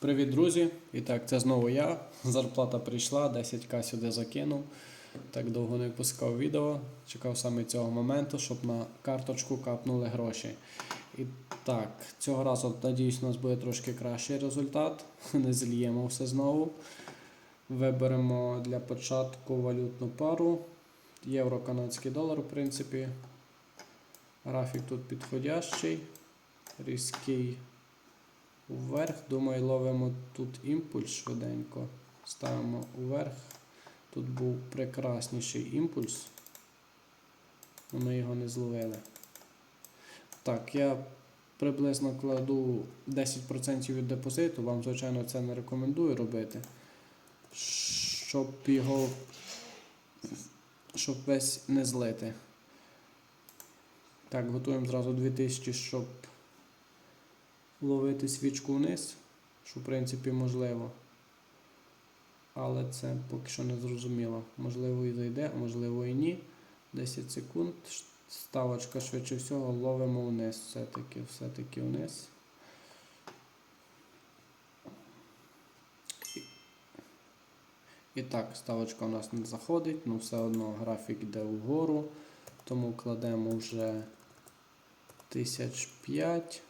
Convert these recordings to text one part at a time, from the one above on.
Привіт, друзі! І так, це знову я. Зарплата прийшла, 10к сюди закинув. Так довго не пускав відео. Чекав саме цього моменту, щоб на карточку капнули гроші. І так, цього разу, надіюсь, у нас буде трошки кращий результат. Не зільємо все знову. Виберемо для початку валютну пару. Євро, канадський долар, в принципі. Графік тут підходящий. Різкий вверх. Думаю, ловимо тут імпульс швиденько. Ставимо вверх. Тут був прекрасніший імпульс. але Ми його не зловили. Так, я приблизно кладу 10% від депозиту. Вам, звичайно, це не рекомендую робити. Щоб його. Щоб весь не злити. Так, готуємо зразу 2000, щоб ловити свічку вниз, що в принципі можливо. Але це поки що не зрозуміло. Можливо і зайде, а можливо і ні. 10 секунд. Ставочка швидше всього ловимо вниз. Все-таки, все-таки вниз. І- так, ставочка у нас не заходить, але все одно графік йде вгору. Тому кладемо вже 1005.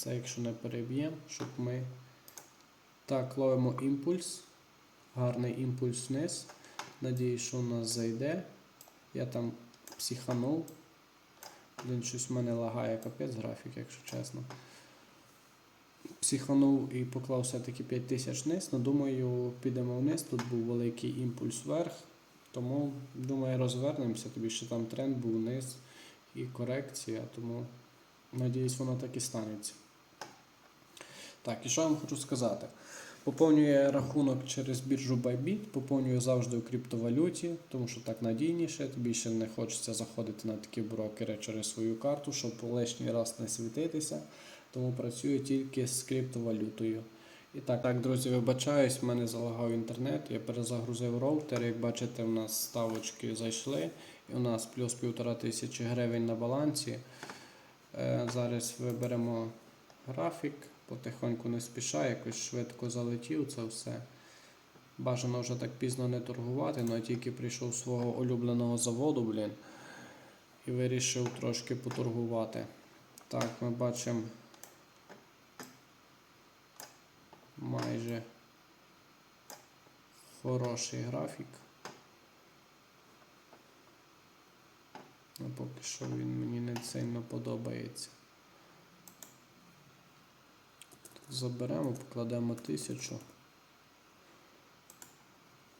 Це якщо не переб'ємо, щоб ми так ловимо імпульс. Гарний імпульс вниз. Надіюсь, що у нас зайде. Я там психанув. Блін, щось в мене лагає капець графік, якщо чесно. Психанув і поклав все-таки 5000 вниз. Ну, думаю, підемо вниз. Тут був великий імпульс вверх. Тому, думаю, розвернемося. Тобі ще там тренд був вниз і корекція, тому надіюсь, воно так і станеться. Так, і що я вам хочу сказати? Поповнюю рахунок через біржу Bybit, поповнюю завжди у криптовалюті, тому що так надійніше, тобі ще не хочеться заходити на такі брокери через свою карту, щоб лишній раз не світитися. Тому працюю тільки з криптовалютою. І так, так, друзі, вибачаюсь, в мене залагав інтернет, я перезагрузив роутер. Як бачите, у нас ставочки зайшли, і у нас плюс півтора тисячі гривень на балансі. Е, зараз виберемо графік, потихоньку не спіша, якось швидко залетів це все. Бажано вже так пізно не торгувати, але тільки прийшов свого улюбленого заводу, блін, і вирішив трошки поторгувати. Так, ми бачимо майже хороший графік. Ну, поки що він мені не сильно подобається. Заберемо, покладемо 1000.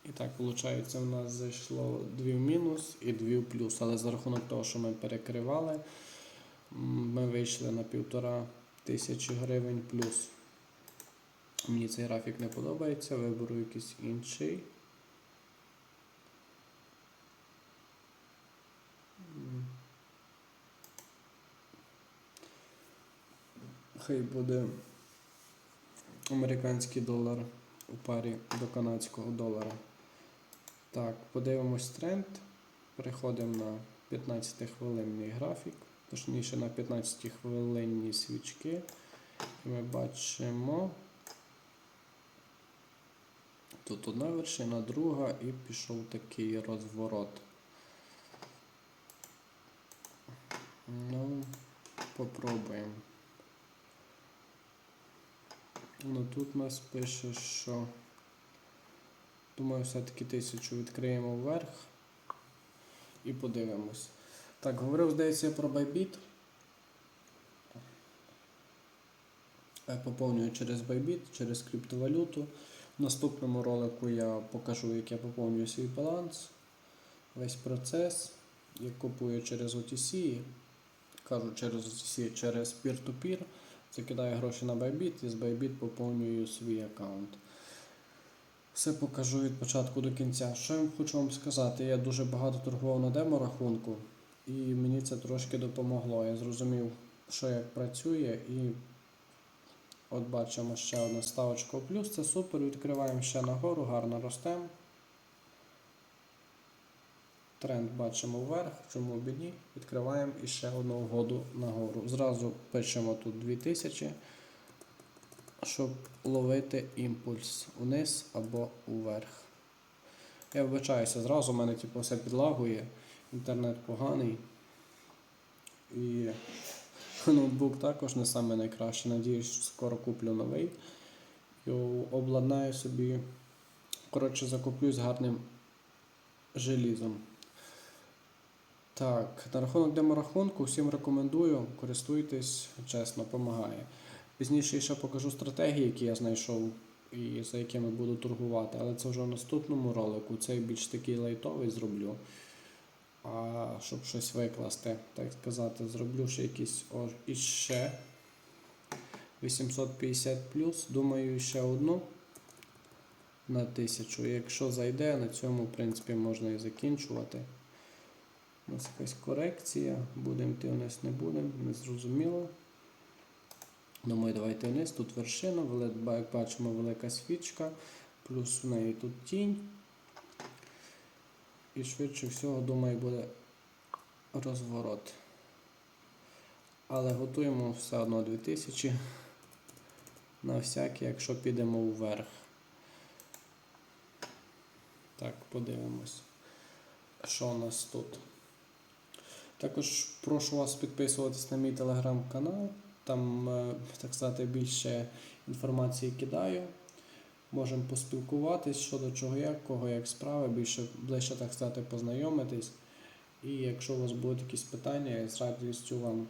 І так, виходить, у нас зайшло 2 в мінус і 2 в плюс. Але за рахунок того, що ми перекривали, ми вийшли на півтора тисячі гривень плюс. Мені цей графік не подобається, виберу якийсь інший. Хай буде американський долар у парі до канадського долара. Так, подивимось тренд. Переходимо на 15-хвилинний графік, точніше на 15-хвилинні свічки. І ми бачимо. Тут одна вершина, друга і пішов такий розворот. Ну, попробуємо. Ну тут нас пише, що думаю, все-таки тисячу відкриємо вверх і подивимось. Так, говорив, здається, я про Bybit. Я поповнюю через Bybit, через криптовалюту. В наступному ролику я покажу, як я поповнюю свій баланс, весь процес, як купую через OTC, кажу через OTC, через peer-to-peer, закидаю гроші на Bybit і з Bybit поповнюю свій аккаунт. Все покажу від початку до кінця. Що я хочу вам сказати? Я дуже багато торгував на демо-рахунку, і мені це трошки допомогло. Я зрозумів, що як працює, і От бачимо ще одну ставочку плюс, це супер. Відкриваємо ще нагору, гарно ростемо. Тренд бачимо вверх, чому б ні. Відкриваємо і ще одну угоду нагору. Зразу пишемо тут 2000, щоб ловити імпульс униз або уверх. Я вибачаюся, зразу в мене типу, все підлагує, інтернет поганий. І ноутбук також не саме найкращий. Надіюсь, що скоро куплю новий. І обладнаю собі. Коротше, закуплюсь гарним желізом. Так, на рахунок деморахунку всім рекомендую, користуйтесь, чесно, допомагає. Пізніше ще покажу стратегії, які я знайшов і за якими буду торгувати, але це вже в наступному ролику. Цей більш такий лайтовий зроблю. А щоб щось викласти, так сказати, зроблю ще якісь іще 850 Думаю, ще одну на 1000. Якщо зайде, на цьому, в принципі, можна і закінчувати. У нас якась корекція. Будемо йти вниз, не будемо, не зрозуміло. Думаю, давайте вниз. Тут вершина, як бачимо, велика свічка, плюс в неї тут тінь. І швидше всього, думаю, буде розворот. Але готуємо все одно 2000 на всякий, якщо підемо вверх. Так, подивимось, що у нас тут. Також прошу вас підписуватись на мій телеграм-канал. Там, е, так сказати, більше інформації кидаю. Можемо поспілкуватись щодо чого як, кого як справи, більше ближче, так сказати, познайомитись. І якщо у вас будуть якісь питання, я з радістю вам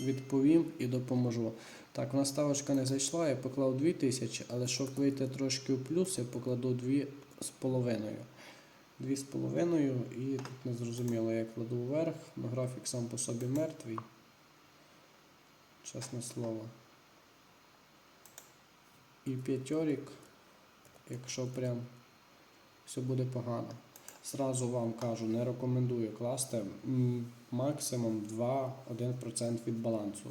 відповім і допоможу. Так, нас ставочка не зайшла, я поклав 2000, але щоб вийти трошки в плюс, я покладу 2,5. 2,5 і тут не зрозуміло, я кладу вверх, але графік сам по собі мертвий. Чесне слово. І п'ятьорік, якщо прям все буде погано. Зразу вам кажу, не рекомендую класти максимум 2-1% від балансу.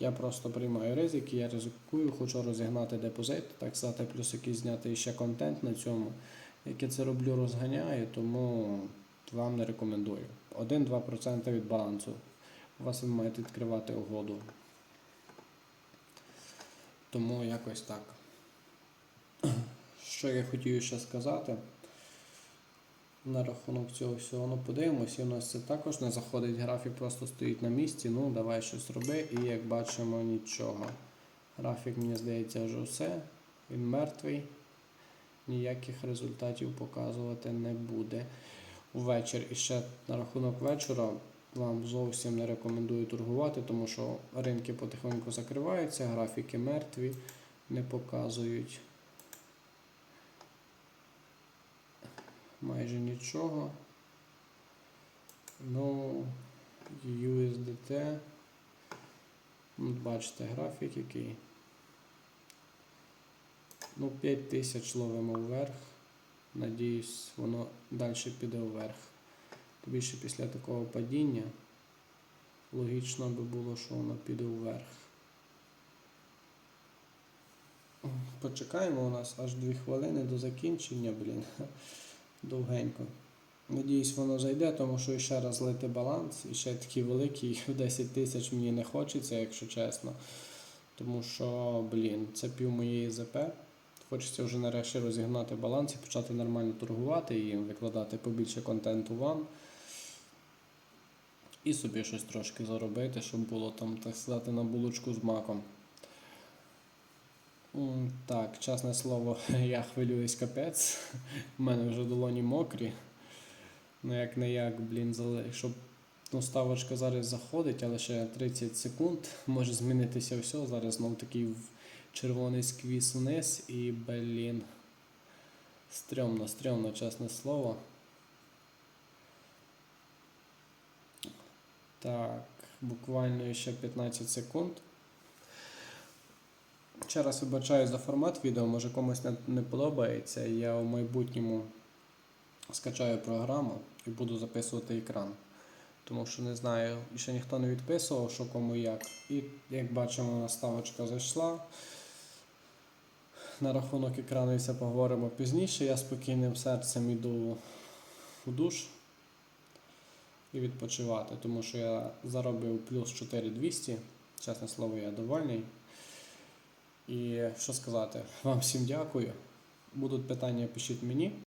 Я просто приймаю ризики, я ризикую, хочу розігнати депозит, так сказати, плюс якийсь зняти ще контент на цьому. Як я це роблю, розганяю, тому вам не рекомендую. 1-2% від балансу. У вас ви маєте відкривати угоду. Тому якось так. Що я хотів ще сказати на рахунок цього всього. Ну, подивимося, у нас це також не заходить. Графік просто стоїть на місці. Ну, давай щось роби. І як бачимо, нічого. Графік, мені здається, вже все. Він мертвий. Ніяких результатів показувати не буде. Увечір і ще на рахунок вечора вам зовсім не рекомендую торгувати, тому що ринки потихоньку закриваються, графіки мертві, не показують майже нічого. Ну, USDT. Бачите графік який. Ну, 5000 ловимо вверх. Надіюсь, воно далі піде вверх. Більше після такого падіння логічно би було, що воно піде вверх. Почекаємо у нас аж 2 хвилини до закінчення, блін. Довгенько. Надіюсь, воно зайде, тому що ще раз лити баланс, і ще такий великий в 10 тисяч мені не хочеться, якщо чесно. Тому що, блін, це пів моєї ЗП. Хочеться вже нарешті розігнати баланс і почати нормально торгувати і викладати побільше контенту вам. І собі щось трошки заробити, щоб було там, так сказати, на булочку з маком. Так, чесне слово, я хвилююсь капець. У мене вже долоні мокрі. Ну як не як, блін, щоб ну, ставочка зараз заходить, але ще 30 секунд може змінитися все. Зараз знов такий червоний сквіз вниз і, блін. Стрьомно, стрьомно, чесне слово. Так, буквально ще 15 секунд. Ще раз вибачаю за формат відео, може комусь не, не подобається. Я в майбутньому скачаю програму і буду записувати екран. Тому що не знаю, ще ніхто не відписував, що кому як. І як бачимо, наставочка зайшла. На рахунок екрану і це поговоримо пізніше. Я спокійним серцем іду у душ, і відпочивати, тому що я заробив плюс 4200. Чесне слово, я довольний. І що сказати, вам всім дякую. Будуть питання, пишіть мені.